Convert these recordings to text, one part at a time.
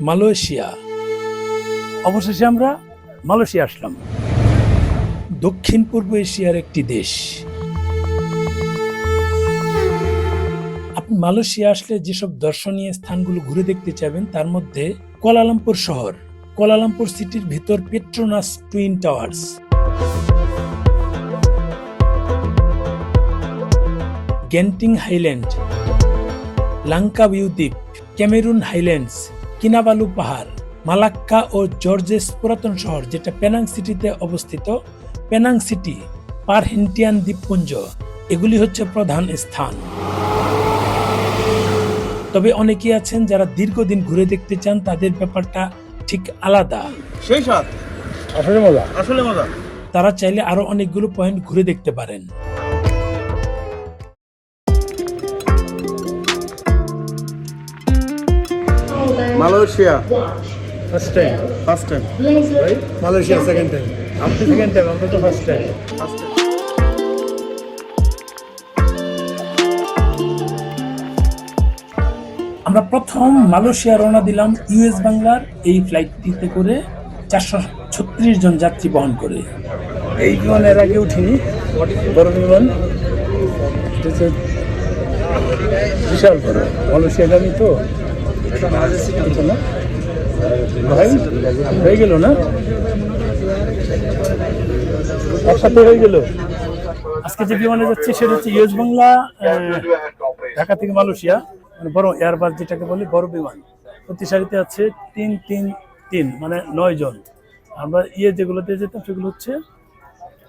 Malaysia. অবশেষে আমরা Malaysia আসলাম। দক্ষিণ পূর্ব এশিয়ার একটি দেশ। আপনি মালয়েশিয়া আসলে যেসব দর্শনীয় স্থানগুলো ঘুরে দেখতে চাইবেন, তার মধ্যে কোয়ালালামপুর শহর। কোয়ালালামপুর সিটির ভিতর Petronas twin towers. Genting highland, Langkawi দ্বীপ, ক্যামেরুন হাইল্যান্ডস কিনাবালু পাহাড় মালাক্কা ও জর্জেস পুরাতন শহর যেটা পেনাং সিটিতে অবস্থিত পেনাং সিটি পারহেন্টিয়ান দ্বীপপুঞ্জ এগুলি হচ্ছে প্রধান স্থান। তবে অনেকেই আছেন যারা দীর্ঘদিন ঘুরে দেখতে চান তাদের ব্যাপারটা ঠিক আলাদা। সেই সাত আসলে মজা। আসলে মজা। তারা চাইলে আরও অনেকগুলো পয়েন্ট ঘুরে দেখতে পারেন। Malaysia. First time first time Malaysia second time আপনি সেকেন্ড টাইম আমরা তো ফার্স্ট টাইম আমরা প্রথম মালয়েশিয়া রওনা দিলাম ইউএস বাংলার এই ফ্লাইটটিতে করে চারশো ছত্রিশ জন যাত্রী বহন করে। এই বিমানের আগে উঠিনি। বড় বিমান। বিশাল বড়। মালয়েশিয়া মালয়েশিয়াগামী তো। হয়ে গেল না? একসাথে হয়ে গেল। আজকে যে বিমানে যাচ্ছি, সেটা হচ্ছে ইউএস বাংলা ঢাকা থেকে মালয়েশিয়া মানে বড় এয়ারবাস যেটাকে বলে, বড় বিমান। প্রতি সারিতে আছে তিন তিন তিন মানে নয় জন। আমরা ইয়ে যেগুলোতে যেতাম, সেগুলো হচ্ছে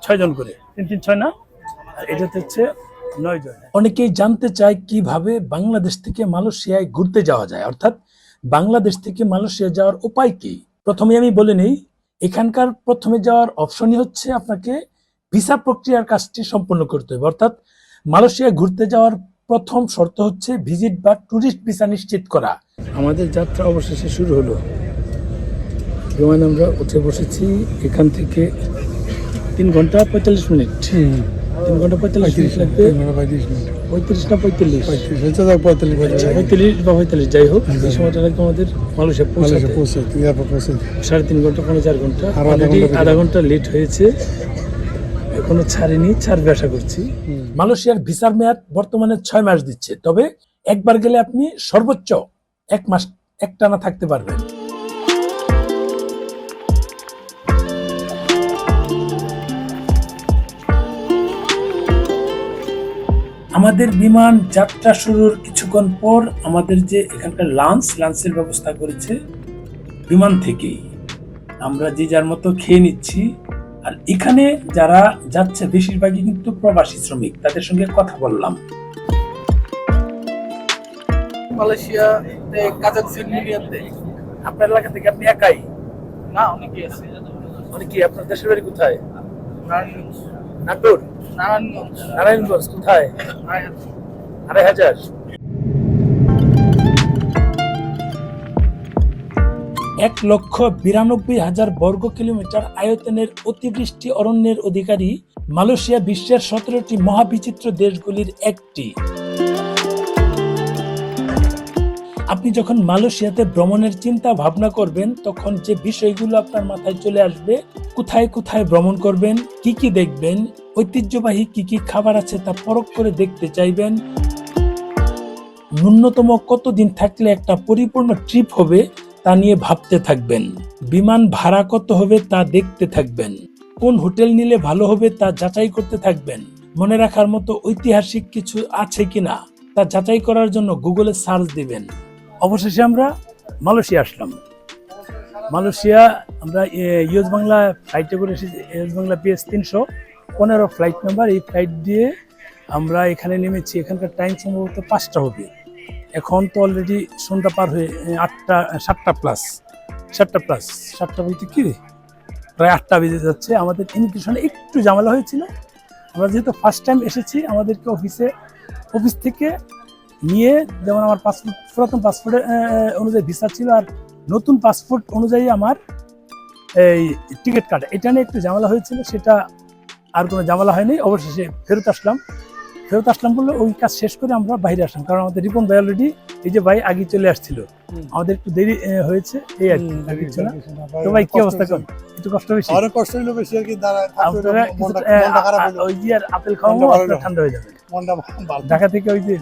ছয় জন করে। তিন তিন, ছয় না? আর এটাতে হচ্ছে নয় জন অনেকেই জানতে চায় কীভাবে বাংলাদেশ থেকে মালয়েশিয়ায় ঘুরতে যাওয়া যায়। অর্থাৎ বাংলাদেশ থেকে মালয়েশিয়া যাওয়ার উপায় কি? প্রথমে আমি বলে নেই এখানকার প্রথমে যাওয়ার অপশনই হচ্ছে আপনাকে ভিসা প্রক্রিয়ার কাজটি সম্পন্ন করতে হবে। অর্থাৎ মালয়েশিয়া ঘুরতে যাওয়ার প্রথম শর্ত হচ্ছে ভিজিট বা ট্যুরিস্ট ভিসা নিশ্চিত করা। আমাদের যাত্রা অবশেষে শুরু হলো। বিমানে আমরা উঠে বসেছি। এখান থেকে তিন ঘণ্টা পঁয়তাল্লিশ মিনিট। তিন ঘণ্টা পঁয়তাল্লিশ লাগবে পঁয়ত্রিশ না পঁয়তাল্লিশ? পঁয়তাল্লিশ বা পঁয়তাল্লিশ যাই হোক এই সময়টা লাগবে আমাদের পৌঁছাতে। সাড়ে তিন ঘণ্টা পৌনে চার ঘণ্টা। অলরেডি ঘণ্টা আধা ঘণ্টা লেট হয়েছে। এখনও ছাড়েনি ছাড়বে আশা করছি। মালয়েশিয়ার ভিসার মেয়াদ বর্তমানে ছয় মাস দিচ্ছে। তবে একবার গেলে আপনি সর্বোচ্চ এক মাস একটানা থাকতে পারবেন। আমাদের বিমান যাত্রা শুরুর কিছুক্ষণ পর আমাদের যে এখানকার লাঞ্চ লাঞ্চের ব্যবস্থা করেছে বিমান থেকেই। আমরা যে যার মতো খেয়ে নিচ্ছি। আর এখানে যারা যাচ্ছে বেশিরভাগই কিন্তু প্রবাসী শ্রমিক তাদের সঙ্গে কথা বললাম। মালয়েশিয়া কাজাকস্তান ইউনিয়নতে আপনার এলাকা থেকে আপনি একাই? না অনেকেই আছে। মানে কি আপনার দেশের বাড়ি কোথায়? নাটোর? নারায়ণগঞ্জ নারায়ণগঞ্জ। কোথায় আড়াই হাজার। এক লক্ষ বিরানব্বই হাজার বর্গ কিলোমিটার আয়তনের অতিবৃষ্টি অরণ্যের অধিকারী মালয়েশিয়া বিশ্বের সতেরোটি মহাবিচিত্র দেশগুলির একটি। আপনি যখন মালয়েশিয়াতে ভ্রমণের চিন্তা ভাবনা করবেন তখন যে বিষয়গুলো আপনার মাথায় চলে আসবে কোথায় কোথায় ভ্রমণ করবেন, কি কি দেখবেন, ঐতিহ্যবাহী কি কি খাবার আছে তা পরখ করে দেখতে চাইবেন। ন্যূনতম কতদিন থাকলে একটা পরিপূর্ণ ট্রিপ হবে তা নিয়ে ভাবতে থাকবেন। বিমান ভাড়া কত হবে তা দেখতে থাকবেন। কোন হোটেল নিলে ভালো হবে তা যাচাই করতে থাকবেন। মনে রাখার মতো ঐতিহাসিক কিছু আছে কিনা তা যাচাই করার জন্য গুগলে সার্চ দিবেন। অবশেষে আমরা মালয়েশিয়া আসলাম। মালয়েশিয়া, আমরা ইউএস বাংলা ফ্লাইটে করে এসেছি, ইউএস বাংলা পিএস তিনশো। পনেরো ফ্লাইট নাম্বার এই ফ্লাইট দিয়ে আমরা এখানে নেমেছি। এখানকার টাইম সম্ভবত পাঁচটা হবে। এখন তো অলরেডি সন্ধ্যা পার হয়ে আটটা, সাতটা প্লাস সাতটা প্লাস সাতটা বলতে কি প্রায় আটটা বেজে যাচ্ছে। আমাদের ইমিগ্রেশনে একটু ঝামেলা হয়েছিল। আমরা যেহেতু ফার্স্ট টাইম এসেছি, আমাদেরকে অফিসে অফিস থেকে নিয়ে, যেমন আমার পাসপোর্ট পুরাতন পাসপোর্টের অনুযায়ী ভিসা ছিল আর নতুন পাসপোর্ট অনুযায়ী আমার এই টিকিট কাটা। এটা নিয়ে একটু ঝামেলা হয়েছিল সেটা আর কোনো ঝামেলা হয়নি। অবশেষে ফেরত আসলাম। ফেরত আসলাম বলে ওই কাজ শেষ করে আমরা বাইরে আসলাম কারণ আমাদের রিপন ভাই অলরেডি এই যে ভাই আগে চলে আসছিল। আমাদের একটু দেরি হয়েছে এই আর কি, আর কিছু না। তো ভাই কি অবস্থা কর একটু কষ্ট বেশি? অনেক কষ্ট বেশি আর কি ওই যে আর আপেল ভালো আপনার ঠান্ডা হয়ে যাবে। ঢাকা থেকে ওই যে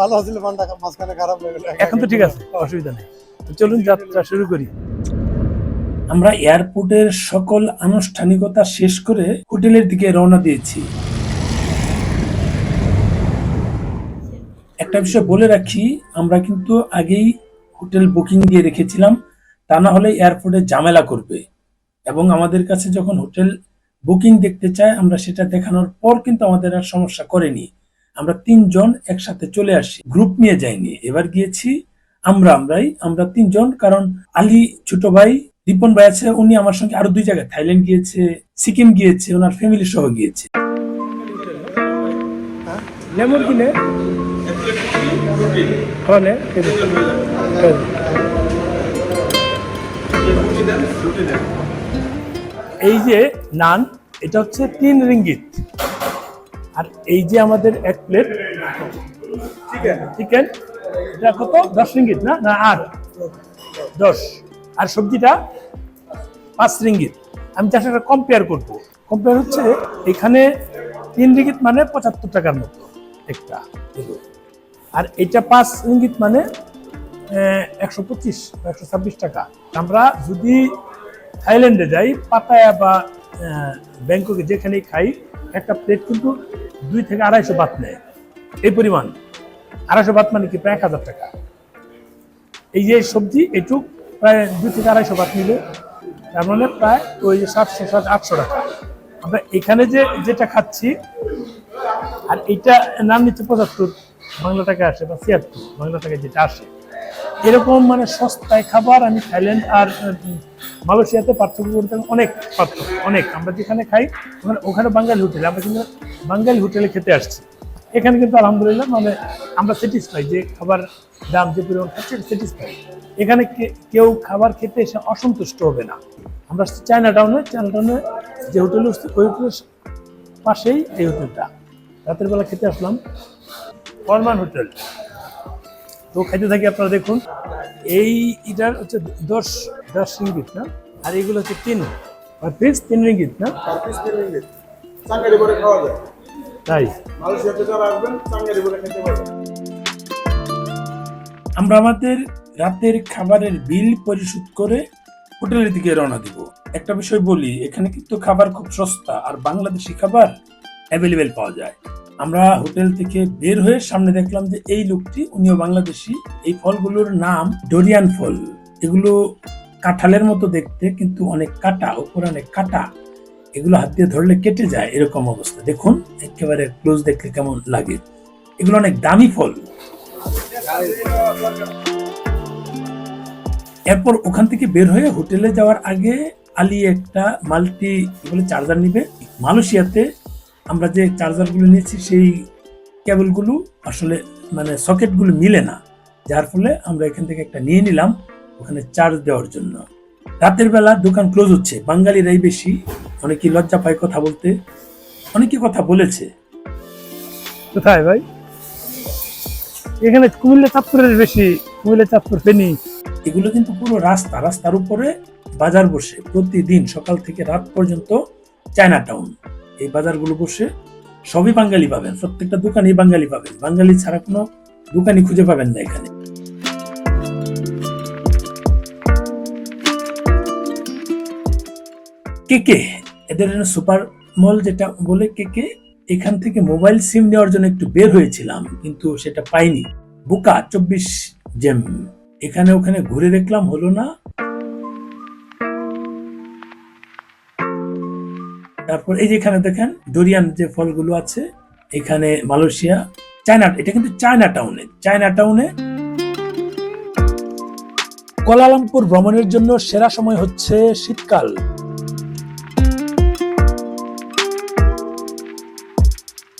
ভালো মনটা মাঝখানে খারাপ হয়ে গেল। এখন তো ঠিক আছে অসুবিধা নেই। তো চলুন যাত্রা শুরু করি। আমরা এয়ারপোর্টের সকল আনুষ্ঠানিকতা শেষ করে হোটেলের দিকে রওনা দিয়েছি। একটা বিষয় বলে রাখি, আমরা কিন্তু আগেই হোটেল বুকিং দিয়ে রেখেছিলাম, তা না হলে এয়ারপোর্টে ঝামেলা করবে। এবং আমাদের কাছে যখন হোটেল বুকিং দেখতে চায়, আমরা সেটা দেখানোর পর কিন্তু আমাদের আর সমস্যা করেনি। আমরা তিনজন একসাথে চলে আসি, গ্রুপ নিয়ে যাইনি। এবার গিয়েছি আমরা আমরাই আমরা তিনজন কারণ আলী ছোট ভাই রিপন ভাই আছে উনি আমার সঙ্গে আরও দুই জায়গায় থাইল্যান্ড গিয়েছে সিকিম গিয়েছে ওনার ফ্যামিলি সহ গিয়েছে। লেমন কিনে? এই যে নান এটা হচ্ছে তিন রিঙ্গিত। আর এই যে আমাদের এক প্লেট চিকেন চিকেন এটা কত? দশ রিঙ্গিত না? না, আট। দশ। আর সবজিটা? পাঁচ রিঙ্গিত আমি যার সাথে কম্পেয়ার করব। কম্পেয়ার হচ্ছে এখানে তিন রিঙ্গিত মানে পঁচাত্তর টাকার মতো একটা। আর এটা পাঁচ রিঙ্গিত মানে একশো পঁচিশ একশো ছাব্বিশ টাকা। আমরা যদি থাইল্যান্ডে যাই, পাতায়া বা ব্যাংককে যেখানেই খাই, একটা প্লেট কিন্তু দুই থেকে আড়াইশো বাত নেয়। এই পরিমাণ। আড়াইশো বাত মানে কি? প্রায় এক হাজার টাকা। এই যে সবজি এটুক প্রায় দুই থেকে আড়াইশো বাত নিলে, তার মানে প্রায় ওই যে সাতশো সাত আটশো টাকা। আমরা এখানে যে, যেটা খাচ্ছি, আর এটা নাম নিচ্ছে পঁচাত্তর, বাংলা টাকা আসে বা ছিয়াত্তর, বাংলা টাকা যেটা আসে। এরকম মানে সস্তায় খাবার আমি থাইল্যান্ড আর মালয়েশিয়াতে পার্থক্য করতে অনেক পার্থক্য, অনেক। আমরা যেখানে খাই, ওখানে ওখানে বাঙালি হোটেলে, আমরা কিন্তু বাঙালি হোটেলে খেতে আসছি। এখানে কিন্তু আলহামদুলিল্লাহ মানে আমরা স্যাটিসফাই যে খাবার দাম যে পরিমাণ খাচ্ছি স্যাটিসফাই এখানে কেউ খাবার খেতে এসে অসন্তুষ্ট হবে না। আমরা চায়না টাউনে চায়না টাউনে যে হোটেল ওই হোটেলের পাশেই এই হোটেলটা রাতের বেলা খেতে আসলাম ফরমান হোটেল তো খাইতে থাকি আপনারা দেখুন, এই এটার হচ্ছে দশ দশ রিঙ্গিত না? আর এগুলো হচ্ছে তিন। আর পিস তিন রিঙ্গিত না? চাঙ্গারি করে খাওয়া যায়। তাই? আমরা আমাদের রাতের খাবারের বিল পরিশোধ করে হোটেলের দিকে রওনা দিব। একটা বিষয় বলি এখানে কিন্তু খাবার খুব সস্তা আর বাংলাদেশি খাবার অ্যাভেলেবেল পাওয়া যায়। আমরা হোটেল থেকে বের হয়ে সামনে দেখলাম যে এই লোকটি উনিও বাংলাদেশি। এই ফলগুলোর নাম ডোরিয়ান ফল। এগুলো কাঁঠালের মতো দেখতে কিন্তু অনেক কাটা উপর অনেক কাটা। এগুলো হাত দিয়ে ধরলে কেটে যায় এরকম অবস্থা। দেখুন, একেবারে ক্লোজ দেখলে কেমন লাগে। এগুলো অনেক দামি ফল। এরপর ওখান থেকে বের হয়ে হোটেলে যাওয়ার আগে আলী একটা মাল্টি বলে চার্জার নিবে। মালয়েশিয়াতে আমরা যে চার্জারগুলো নিয়েছি, সেই কেবলগুলো আসলে মানে সকেটগুলো মিলে না। যার ফলে আমরা এখান থেকে একটা নিয়ে নিলাম, ওখানে চার্জ দেওয়ার জন্য। রাতের বেলা দোকান ক্লোজ হচ্ছে। বাঙালিরাই বেশি। অনেকে লজ্জা পায় কথা বলতে। অনেকে কথা বলেছে। কোথায় ভাই? এখানে কুমিল্লা চাঁদপুরের বেশি। কুমিল্লা চাঁদপুর ফেনি। এগুলো কিন্তু পুরো রাস্তা। রাস্তার উপরে বাজার বসে। প্রতিদিন সকাল থেকে রাত পর্যন্ত চায়না টাউন। এই বাজারগুলো বসে সবই বাঙালি পাবেন। প্রত্যেকটা দোকানেই বাঙালি পাবেন। বাঙালি ছাড়া কোনো দোকানই খুঁজে পাবেন না এখানে। কে কে এদের সুপার মল যেটা বলে কে কে এখান থেকে মোবাইল সিম নেওয়ার জন্য একটু বের হয়েছিলাম, কিন্তু সেটা পাইনি। বুকা, চব্বিশ জেম। এখানে ওখানে ঘুরে দেখলাম হলো না। তারপর এই যে এখানে দেখেন, ডোরিয়ান যে ফলগুলো আছে, এখানে মালয়েশিয়া, চায়না, এটা কিন্তু চায়না টাউনে চায়না টাউনে কোলালামপুর ভ্রমণের জন্য সেরা সময় হচ্ছে শীতকাল।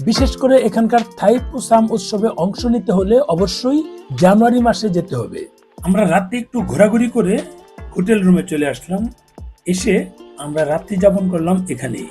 বিশেষ করে এখানকার থাই পুসাম উৎসবে অংশ নিতে হলে অবশ্যই জানুয়ারি মাসে যেতে হবে। আমরা রাতে একটু ঘোরাঘুরি করে হোটেল রুমে চলে আসলাম। এসে আমরা রাত্রি যাপন করলাম এখানেই।